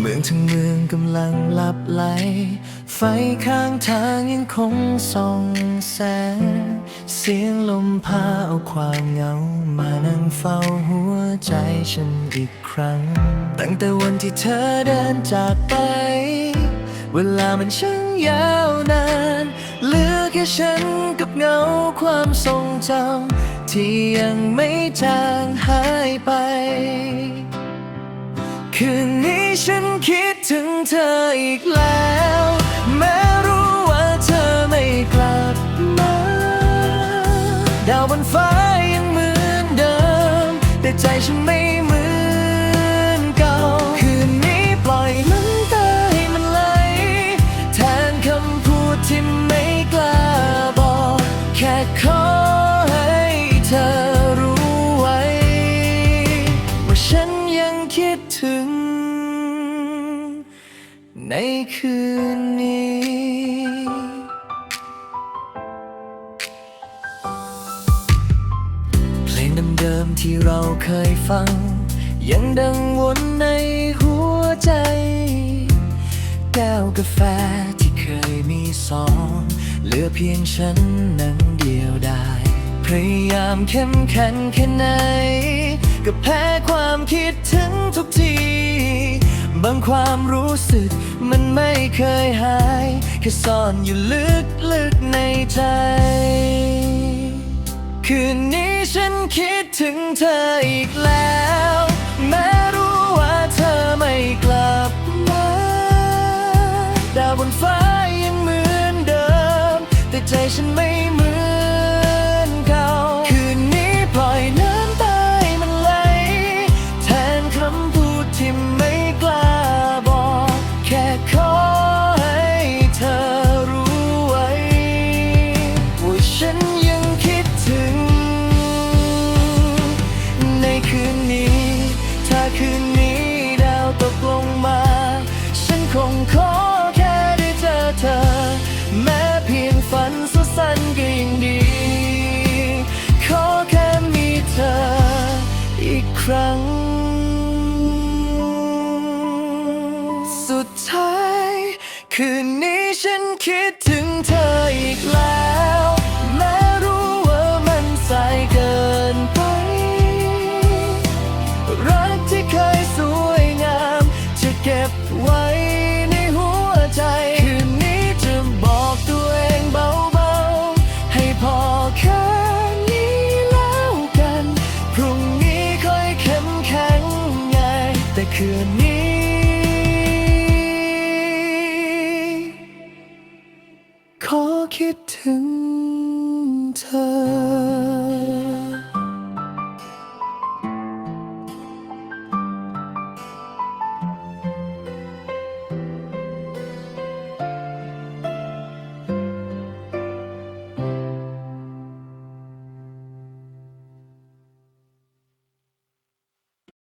เมืองทั้งเมืองกำลังหลับไหล ไฟข้างทางยังคงส่องแสง เสียงลมพาเอาความเหงา มานั่งเฝ้าหัวใจฉันอีกครั้ง ตั้งแต่วันที่เธอเดินจากไป เวลามันช่างยาวนานเหลือแค่ฉันกับเงาความทรงจำที่ยังไม่จางหายไป คืนนี้ ฉันคิดถึงเธออีกแล้ว แม้รู้ว่าเธอไม่กลับมา ดาวบนฟ้ายังเหมือนเดิม แต่ใจฉันไม่ ในคืนนี้ เพลงเดิมๆที่เราเคยฟัง ยังดังวนในหัวใจ แก้วกาแฟที่เคยมีสอง เหลือเพียงฉันนั้นเดียวได้ พยายามเข้มแข็งแค่ไหน ก็แพ้ความคิดถึงทุกที บางความรู้สึกมันไม่เคยหาย แค่ซ่อนอยู่ลึกๆในใจ คืนนี้ฉันคิดถึงเธออีกแล้ว แม้รู้ว่าเธอไม่กลับมาดาวบนฟ้ายังเหมือนเดิม แต่ใจฉันไม่เหมือน คืนนี้ดาวตกลงมา ฉันคงขอแค่ได้เจอเธอ แม้เพียงฝันสั้นก็ยังดี ขอแค่มีเธออีกครั้ง สุดท้าย คืนนี้ฉันคิดถึงเธออีกแล้ว คิดถึง